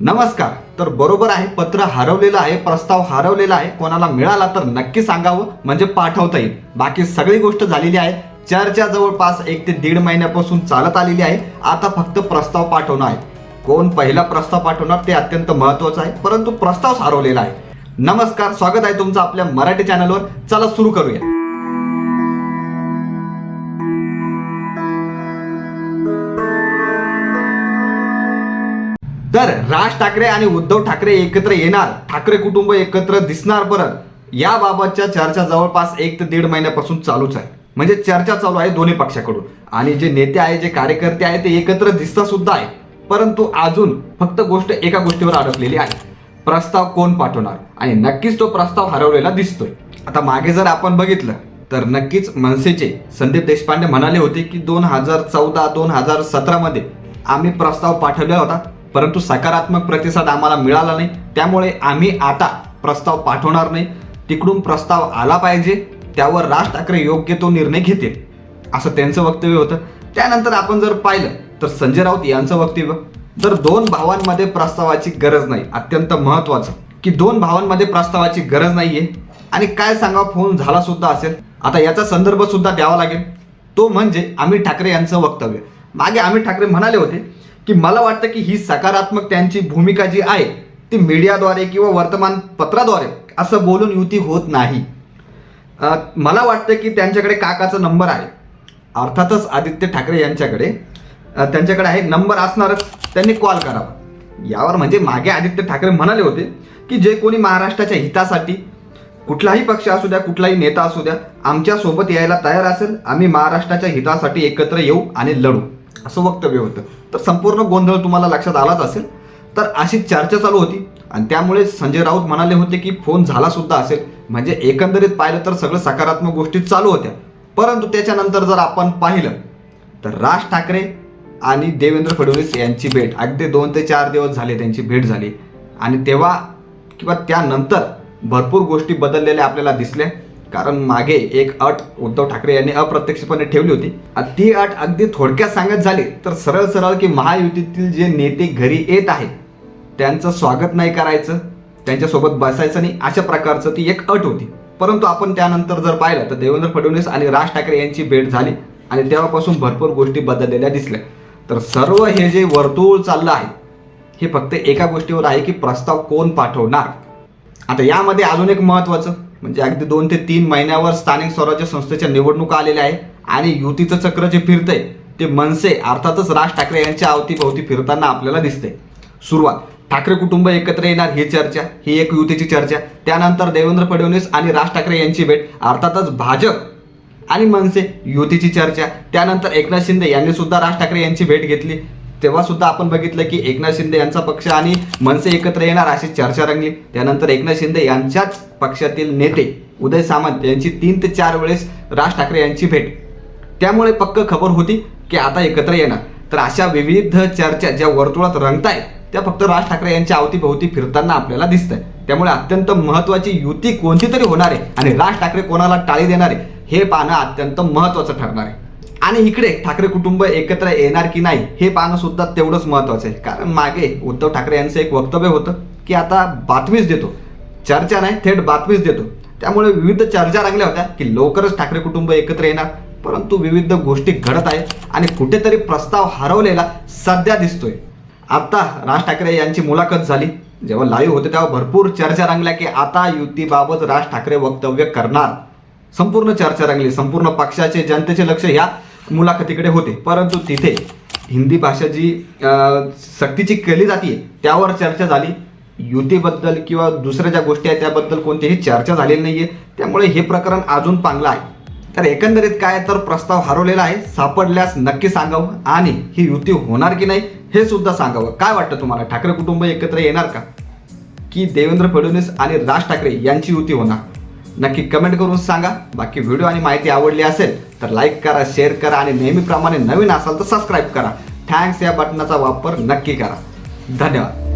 नमस्कार. तर बरोबर आहे पत्र हरवलेलं आहे प्रस्ताव हरवलेला आहे. कोणाला मिळाला तर नक्की सांगावं म्हणजे पाठवता येईल. बाकी सगळी गोष्ट झालेली आहे. चर्चा जवळपास एक ते दीड महिन्यापासून चालत आलेली आहे. आता फक्त प्रस्ताव पाठवणं आहे. कोण पहिला प्रस्ताव पाठवणार ते अत्यंत महत्वाचं आहे परंतु प्रस्ताव हरवलेला आहे. नमस्कार स्वागत आहे तुमचं आपल्या मराठी चॅनलवर चला सुरू करूया. तर राज ठाकरे आणि उद्धव ठाकरे एकत्र येणार ठाकरे कुटुंब एकत्र दिसणार परत याबाबतच्या चर्चा जवळपास एक ते दीड महिन्यापासून चालूच आहे. म्हणजे चर्चा चालू आहे दोन्ही पक्षाकडून. आणि जे नेते आहे जे कार्यकर्ते आहे ते एकत्र दिसता सुद्धा आहे परंतु अजून फक्त गोष्ट एका गोष्टीवर अडकलेली आहे. प्रस्ताव कोण पाठवणार? आणि नक्कीच तो प्रस्ताव हरवलेला दिसतोय. आता मागे जर आपण बघितलं तर नक्कीच मनसेचे संदीप देशपांडे म्हणाले होते की दोन हजार चौदा दोन हजार सतरामध्ये आम्ही प्रस्ताव पाठवला होता. परंतु सकारात्मक प्रतिसाद आम्हाला मिळाला नाही. त्यामुळे आम्ही आता प्रस्ताव पाठवणार नाही. तिकडून प्रस्ताव आला पाहिजे त्यावर राज ठाकरे योग्य तो निर्णय घेतील असं त्यांचं वक्तव्य होतं. त्यानंतर आपण जर पाहिलं तर संजय राऊत यांचं वक्तव्य तर दोन भावांमध्ये प्रस्तावाची गरज नाही अत्यंत महत्वाचं की दोन भावांमध्ये प्रस्तावाची गरज नाहीये. आणि काय सांगावं फोन झाला सुद्धा असेल. आता याचा संदर्भ सुद्धा द्यावा लागेल. तो म्हणजे अमित ठाकरे यांचं वक्तव्य. मागे अमित ठाकरे म्हणाले होते की मला वाटतं की ही सकारात्मक त्यांची भूमिका जी आहे ती मीडियाद्वारे किंवा वर्तमानपत्राद्वारे असं बोलून युती होत नाही. मला वाटतं की त्यांच्याकडे काकाचा नंबर आहे. अर्थातच आदित्य ठाकरे यांच्याकडे त्यांच्याकडे आहे. नंबर असणारच त्यांनी कॉल करावा. यावर म्हणजे मागे आदित्य ठाकरे म्हणाले होते की जे कोणी महाराष्ट्राच्या हितासाठी कुठलाही पक्ष असू द्या कुठलाही नेता असू द्या आमच्यासोबत यायला तयार असेल. आम्ही महाराष्ट्राच्या हितासाठी एकत्र येऊ आणि लढू. असं वक्तव्य होतं. तर संपूर्ण गोंधळ तुम्हाला लक्षात आलाच असेल. तर अशी चर्चा चालू होती. आणि त्यामुळे संजय राऊत म्हणाले होते की फोन झाला सुद्धा असेल. म्हणजे एकंदरीत पाहिलं तर सगळं सकारात्मक गोष्टी चालू होत्या. परंतु त्याच्यानंतर जर आपण पाहिलं तर राज ठाकरे आणि देवेंद्र फडणवीस यांची भेट अगदी दोन ते चार दिवस झाले त्यांची भेट झाली. आणि तेव्हा किंवा त्यानंतर भरपूर गोष्टी बदललेल्या आपल्याला दिसल्या. कारण मागे एक अट उद्धव ठाकरे यांनी अप्रत्यक्षपणे ठेवली होती. आणि ती अट अगदी थोडक्यात सांगत झाली तर सरळ सरळ की महायुतीतील जे नेते घरी येत आहेत त्यांचं स्वागत नाही करायचं त्यांच्यासोबत बसायचं नाही अशा प्रकारचं ती एक अट होती. परंतु आपण त्यानंतर जर पाहिलं तर देवेंद्र फडणवीस आणि राज ठाकरे यांची भेट झाली आणि तेव्हापासून भरपूर गोष्टी बदललेल्या दिसल्या. तर सर्व हे जे वर्तुळ चाललं आहे हे फक्त एका गोष्टीवर आहे की प्रस्ताव कोण पाठवणार? आता यामध्ये अजून एक महत्त्वाचं म्हणजे अगदी दोन ते तीन महिन्यावर स्थानिक स्वराज्य संस्थेच्या निवडणुका आलेल्या आहे आणि युतीचं चक्र जे फिरतंय ते मनसे अर्थातच राज ठाकरे यांच्या अवतीभोवती फिरताना आपल्याला दिसते सुरुवात. ठाकरे कुटुंब एकत्र येणार ही चर्चा ही एक युतीची चर्चा. त्यानंतर देवेंद्र फडणवीस आणि राज ठाकरे यांची भेट अर्थातच भाजप आणि मनसे युतीची चर्चा. त्यानंतर एकनाथ शिंदे यांनी सुद्धा राज ठाकरे यांची भेट घेतली. तेव्हा सुद्धा आपण बघितलं की एकनाथ शिंदे यांचा पक्ष आणि मनसे एकत्र येणार अशी चर्चा रंगली. त्यानंतर एकनाथ शिंदे यांच्याच पक्षातील नेते उदय सामंत यांची तीन ते चार वेळेस राज ठाकरे यांची भेट. त्यामुळे पक्क खबर होती की आता एकत्र येणार. तर अशा विविध चर्चा ज्या वर्तुळात रंगतायत त्या फक्त राज ठाकरे यांच्या अवतीभोवती फिरताना आपल्याला दिसत आहे त्यामुळे अत्यंत महत्वाची युती कोणती तरी होणार आहे आणि राज ठाकरे कोणाला टाळी देणार आहे हे पाहणं अत्यंत महत्वाचं ठरणार आहे. आणि इकडे ठाकरे कुटुंब एकत्र येणार की नाही हे पाहणं सुद्धा तेवढंच महत्वाचं आहे. कारण मागे उद्धव ठाकरे यांचं एक वक्तव्य होतं की आता बातमीच देतो. चर्चा नाही थेट बातमीच देतो. त्यामुळे विविध चर्चा रंगल्या होत्या की लवकरच ठाकरे कुटुंब एकत्र येणार. परंतु विविध गोष्टी घडत आहेत आणि कुठेतरी प्रस्ताव हरवलेला सध्या दिसतोय. आता राज ठाकरे यांची मुलाखत झाली. जेव्हा लाईव्ह होते तेव्हा भरपूर चर्चा रंगल्या की आता युतीबाबत राज ठाकरे वक्तव्य करणार. संपूर्ण चर्चा रंगली. संपूर्ण पक्षाचे जनतेचे लक्ष ह्या मुलाखतीकडे होते. परंतु तिथे हिंदी भाषा जी सक्तीची केली जाते त्यावर चर्चा झाली. युतीबद्दल किंवा दुसऱ्या ज्या गोष्टी आहेत त्याबद्दल कोणतीही चर्चा झालेली नाही आहे त्यामुळे हे प्रकरण अजून पांगलं आहे. तर एकंदरीत काय तर प्रस्ताव हरवलेला आहे. सापडल्यास नक्की सांगावं आणि ही युती होणार की नाही हे सुद्धा सांगावं. काय वाटतं तुम्हाला? ठाकरे कुटुंब एकत्र येणार का? की देवेंद्र फडणवीस आणि राज ठाकरे यांची युती होणार? नक्की कमेंट करून सांगा. बाकी व्हिडिओ आणि माहिती आवडली असेल तर लाईक करा शेअर करा आणि नेहमीप्रमाणे नवीन असाल तर सबस्क्राईब करा. थँक्स या बटनाचा वापर नक्की करा. धन्यवाद.